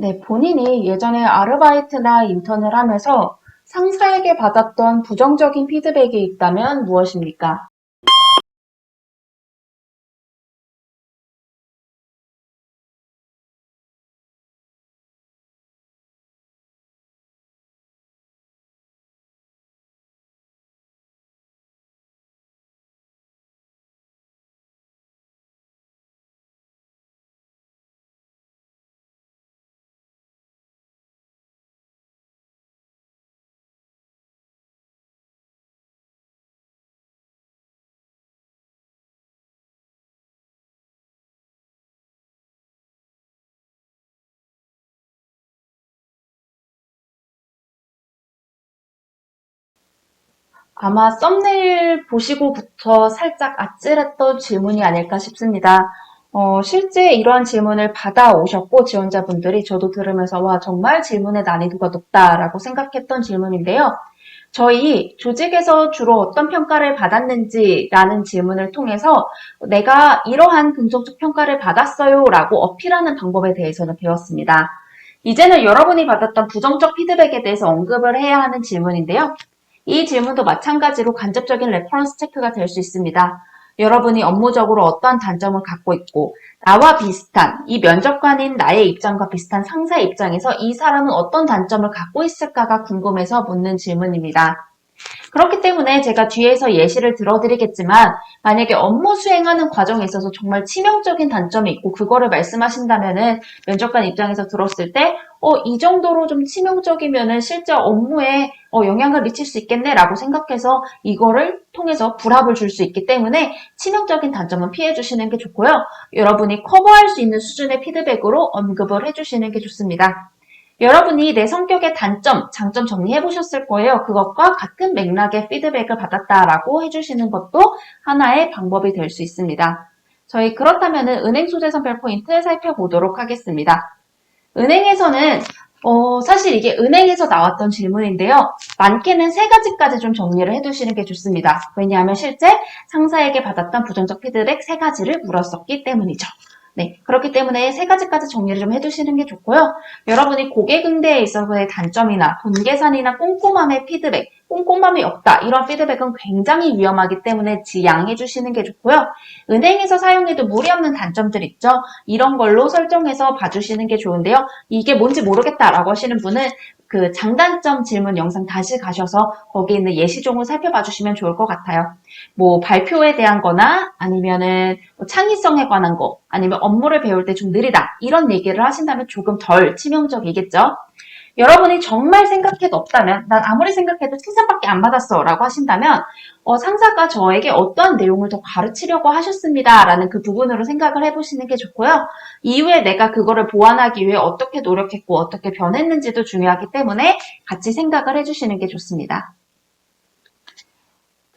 네, 본인이 예전에 아르바이트나 인턴을 하면서 상사에게 받았던 부정적인 피드백이 있다면 무엇입니까? 아마 썸네일 보시고부터 살짝 아찔했던 질문이 아닐까 싶습니다. 어, 실제 이러한 질문을 받아오셨고 지원자분들이 저도 들으면서 와 정말 질문의 난이도가 높다라고 생각했던 질문인데요. 저희 조직에서 주로 어떤 평가를 받았는지라는 질문을 통해서 내가 이러한 긍정적 평가를 받았어요 라고 어필하는 방법에 대해서는 배웠습니다. 이제는 여러분이 받았던 부정적 피드백에 대해서 언급을 해야 하는 질문인데요. 이 질문도 마찬가지로 간접적인 레퍼런스 체크가 될 수 있습니다. 여러분이 업무적으로 어떠한 단점을 갖고 있고 나와 비슷한 이 면접관인 나의 입장과 비슷한 상사의 입장에서 이 사람은 어떤 단점을 갖고 있을까가 궁금해서 묻는 질문입니다. 그렇기 때문에 제가 뒤에서 예시를 들어드리겠지만 만약에 업무 수행하는 과정에 있어서 정말 치명적인 단점이 있고 그거를 말씀하신다면은 면접관 입장에서 들었을 때 어, 이 정도로 좀 치명적이면은 실제 업무에 어, 영향을 미칠 수 있겠네라고 생각해서 이거를 통해서 불합을 줄 수 있기 때문에 치명적인 단점은 피해 주시는 게 좋고요. 여러분이 커버할 수 있는 수준의 피드백으로 언급을 해 주시는 게 좋습니다. 여러분이 내 성격의 단점, 장점 정리해 보셨을 거예요. 그것과 같은 맥락의 피드백을 받았다라고 해주시는 것도 하나의 방법이 될 수 있습니다. 저희 그렇다면 은행 소재 선별 포인트 살펴보도록 하겠습니다. 은행에서는 어, 사실 이게 은행에서 나왔던 질문인데요. 많게는 세 가지까지 좀 정리를 해두시는 게 좋습니다. 왜냐하면 실제 상사에게 받았던 부정적 피드백 세 가지를 물었었기 때문이죠. 네, 그렇기 때문에 세 가지까지 정리를 좀 해두시는 게 좋고요. 여러분이 고객 응대에 있어서의 단점이나 돈 계산이나 꼼꼼함의 피드백, 꼼꼼함이 없다 이런 피드백은 굉장히 위험하기 때문에 지양해 주시는 게 좋고요. 은행에서 사용해도 무리 없는 단점들 있죠. 이런 걸로 설정해서 봐주시는 게 좋은데요. 이게 뭔지 모르겠다라고 하시는 분은 그 장단점 질문 영상 다시 가셔서 거기 있는 예시종을 살펴봐 주시면 좋을 것 같아요. 뭐 발표에 대한 거나 아니면은 뭐 창의성에 관한 거 아니면 업무를 배울 때 좀 느리다 이런 얘기를 하신다면 조금 덜 치명적이겠죠. 여러분이 정말 생각해도 없다면 난 아무리 생각해도 칭찬밖에 안 받았어 라고 하신다면 어, 상사가 저에게 어떠한 내용을 더 가르치려고 하셨습니다 라는 그 부분으로 생각을 해보시는 게 좋고요. 이후에 내가 그거를 보완하기 위해 어떻게 노력했고 어떻게 변했는지도 중요하기 때문에 같이 생각을 해주시는 게 좋습니다.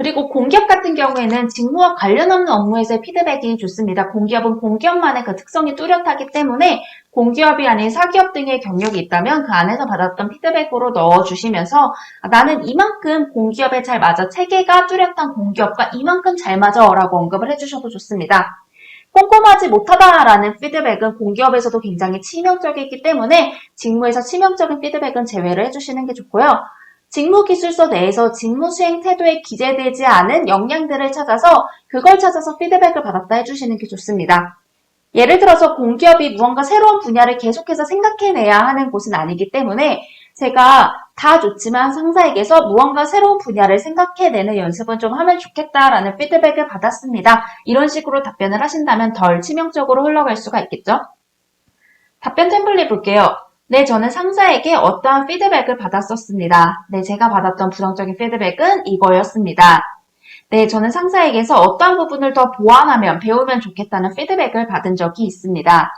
그리고 공기업 같은 경우에는 직무와 관련 없는 업무에서의 피드백이 좋습니다. 공기업은 공기업만의 그 특성이 뚜렷하기 때문에 공기업이 아닌 사기업 등의 경력이 있다면 그 안에서 받았던 피드백으로 넣어주시면서 아, 나는 이만큼 공기업에 잘 맞아 체계가 뚜렷한 공기업과 이만큼 잘 맞아 라고 언급을 해주셔도 좋습니다. 꼼꼼하지 못하다라는 피드백은 공기업에서도 굉장히 치명적이기 때문에 직무에서 치명적인 피드백은 제외를 해주시는 게 좋고요. 직무기술서 내에서 직무 수행 태도에 기재되지 않은 역량들을 찾아서 그걸 찾아서 피드백을 받았다 해주시는 게 좋습니다. 예를 들어서 공기업이 무언가 새로운 분야를 계속해서 생각해내야 하는 곳은 아니기 때문에 제가 다 좋지만 상사에게서 무언가 새로운 분야를 생각해내는 연습은 좀 하면 좋겠다라는 피드백을 받았습니다. 이런 식으로 답변을 하신다면 덜 치명적으로 흘러갈 수가 있겠죠? 답변 템플릿 볼게요. 네, 저는 상사에게 어떠한 피드백을 받았었습니다. 네, 제가 받았던 부정적인 피드백은 이거였습니다. 네, 저는 상사에게서 어떠한 부분을 더 보완하면 배우면 좋겠다는 피드백을 받은 적이 있습니다.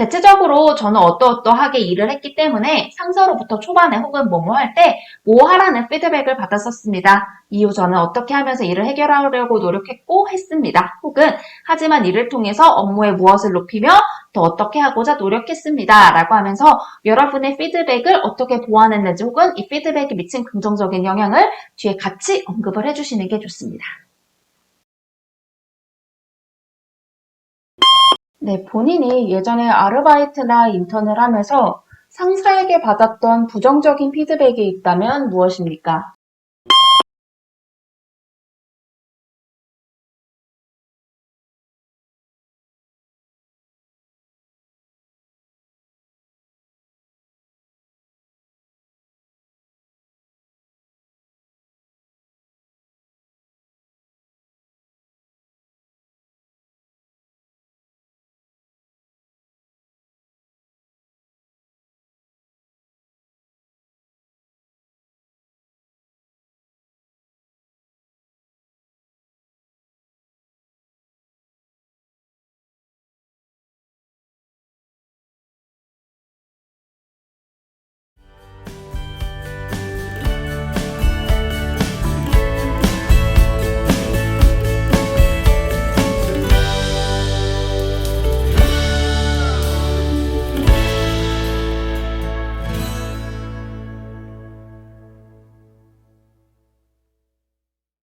대체적으로 저는 어떠어떠하게 일을 했기 때문에 상사로부터 초반에 혹은 뭐뭐 할 때 뭐 하라는 피드백을 받았었습니다. 이후 저는 어떻게 하면서 일을 해결하려고 노력했고 했습니다. 혹은 하지만 이를 통해서 업무에 무엇을 높이며 더 어떻게 하고자 노력했습니다. 라고 하면서 여러분의 피드백을 어떻게 보완했는지 혹은 이 피드백이 미친 긍정적인 영향을 뒤에 같이 언급을 해주시는 게 좋습니다. 네, 본인이 예전에 아르바이트나 인턴을 하면서 상사에게 받았던 부정적인 피드백이 있다면 무엇입니까?